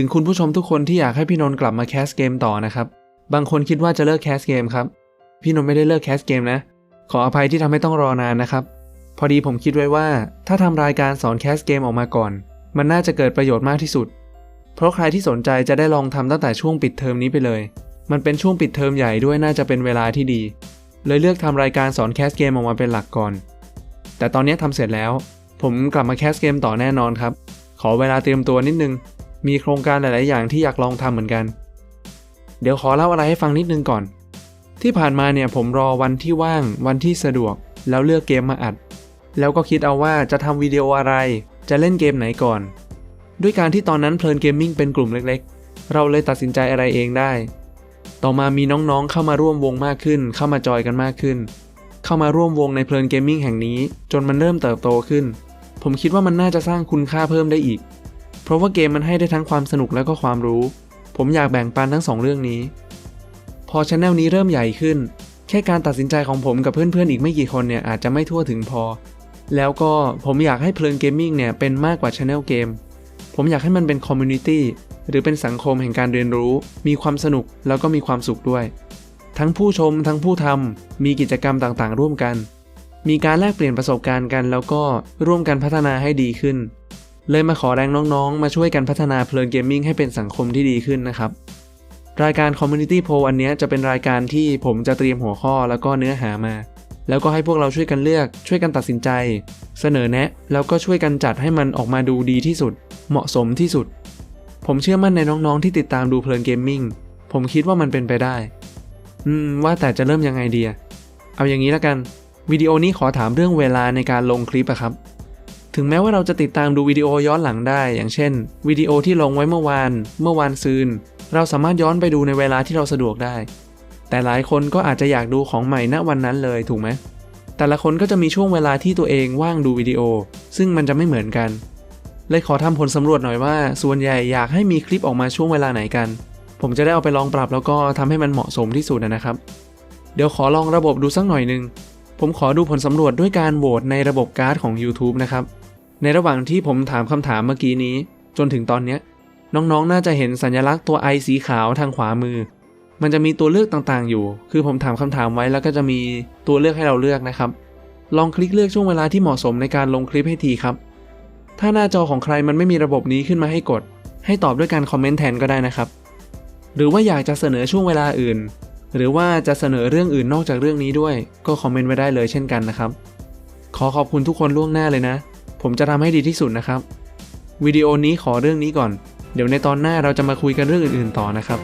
ถึงคุณผู้ชมทุกคนที่อยากให้พี่นนท์กลับมาแคสเกมต่อนะครับ บางคนคิดว่าจะเลิกแคสเกมครับ พี่นนท์ไม่ได้เลิกแคสเกมนะ ขออภัยที่ทำให้ต้องรอนานนะครับ พอดีผมคิดไว้ว่า ถ้าทำรายการสอนแคสเกมออกมาก่อน มันน่าจะเกิดประโยชน์มากที่สุด เพราะใครที่สนใจจะได้ลองทำตั้งแต่ช่วงปิดเทอมนี้ไปเลย มันเป็นช่วงปิดเทอมใหญ่ด้วยน่าจะเป็นเวลาที่ดี เลยเลือกทำรายการสอนแคสเกมออกมาเป็นหลักก่อน แต่ตอนนี้ทำเสร็จแล้ว ผมกลับมาแคสเกมต่อแน่นอนครับ ขอเวลาเตรียมตัวนิดนึง มีโครงการหลาย ๆ อย่างที่อยากลองทำเหมือนกัน เดี๋ยวขอเล่าอะไรให้ฟังนิดนึงก่อน ที่ผ่านมาเนี่ยผมรอวันที่ว่าง วันที่สะดวก แล้วเลือกเกมมาอัด แล้วก็คิดเอาว่าจะทำวิดีโออะไร จะเล่นเกมไหนก่อน ด้วยการที่ตอนนั้นเพลินเกมมิ่งเป็นกลุ่มเล็ก ๆ เราเลยตัดสินใจอะไรเองได้ ต่อมามีน้อง ๆ เข้ามาร่วมวงมากขึ้น เข้ามาจอยกันมากขึ้น เข้ามาร่วมวงในเพลินเกมมิ่งแห่งนี้ จนมันเริ่มเติบโตขึ้น ผมคิดว่ามันน่าจะสร้างคุณค่าเพิ่มได้อีก เพราะว่าเกมมันให้ได้ทั้งความสนุกและก็ความรู้ ผมอยากแบ่งปันทั้งสองเรื่องนี้ พอช anel นี้เริ่มใหญ่ขึ้น แค่การตัดสินใจของผมกับเพื่อนๆ อีกไม่กี่คนเนี่ยอาจจะไม่ทั่วถึงพอ แล้วก็ผมอยากให้เพลินเกมมิ่งเนี่ยเป็นมากกว่าช anel เกม ผมอยากให้มันเป็นคอมมูนิตี้หรือเป็นสังคมแห่งการเรียนรู้ มีความสนุกแล้วก็มีความสุขด้วย ทั้งผู้ชมทั้งผู้ทำมีกิจกรรมต่างๆ ร่วมกัน มีการแลกเปลี่ยนประสบการณ์กัน แล้วก็ร่วมกันพัฒนาให้ดีขึ้น เลยมาขอแรงน้องๆ มาช่วยกันพัฒนาเพลินเกมมิ่งให้เป็นสังคมที่ดีขึ้นนะครับ รายการ Community Poll อันนี้จะเป็นรายการที่ผมจะเตรียมหัวข้อแล้วก็เนื้อหามา แล้วก็ให้พวกเราช่วยกันเลือก ช่วยกันตัดสินใจ เสนอแนะ แล้วก็ช่วยกันจัดให้มันออกมาดูดีที่สุด เหมาะสมที่สุด ผมเชื่อมั่นในน้องๆ ที่ติดตามดูเพลินเกมมิ่งผมคิดว่ามันเป็นไปได้ อืม ว่าแต่จะเริ่มยังไงดีเอาอย่างนี้แล้วกัน วิดีโอนี้ขอถามเรื่องเวลาในการลงคลิปอะครับ ถึงแม้ว่าเราจะติดตามดูวิดีโอย้อนหลังได้ อย่างเช่นวิดีโอที่ลงไว้เมื่อวาน เมื่อวานซืน เราสามารถย้อนไปดูในเวลาที่เราสะดวกได้ แต่หลายคนก็อาจจะอยากดูของใหม่ณวันนั้นเลยถูกไหมแต่ละคนก็จะมีช่วงเวลาที่ตัวเองว่างดูวิดีโอ ซึ่งมันจะไม่เหมือนกัน เลยขอทำผลสำรวจหน่อยว่า ส่วนใหญ่อยากให้มีคลิปออกมาช่วงเวลาไหนกัน ผมจะได้เอาไปลองปรับแล้วก็ทำให้มันเหมาะสมที่สุดนะครับ เดี๋ยวขอลองระบบดูสักหน่อยหนึ่งผมขอดูผลสำรวจด้วยการโหวตในระบบการ์ดของ YouTube นะครับ ในระหว่างที่ผมถามคำถามเมื่อกี้นี้ จนถึงตอนเนี้ยน้องๆ น่าจะเห็นสัญลักษณ์ตัวไอสีขาวทางขวามือ มันจะมีตัวเลือกต่างๆ อยู่ คือผมถามคำถามไว้แล้วก็จะมีตัวเลือกให้เราเลือกนะครับ ลองคลิกเลือกช่วงเวลาที่เหมาะสมในการลงคลิปให้ทีครับ ถ้าหน้าจอของใครมันไม่มีระบบนี้ขึ้นมาให้กด ให้ตอบด้วยการคอมเมนต์แทนก็ได้นะครับ หรือว่าอยากจะเสนอช่วงเวลาอื่น หรือว่าจะเสนอเรื่องอื่นนอกจากเรื่องนี้ด้วย ก็คอมเมนต์ไว้ได้เลยเช่นกันนะครับ ขอขอบคุณทุกคนล่วงหน้าเลยนะ ผมจะทำให้ดีที่สุดนะครับวิดีโอนี้ขอเรื่องนี้ก่อน เดี๋ยวในตอนหน้าเราจะมาคุยกันเรื่องอื่นๆต่อนะครับ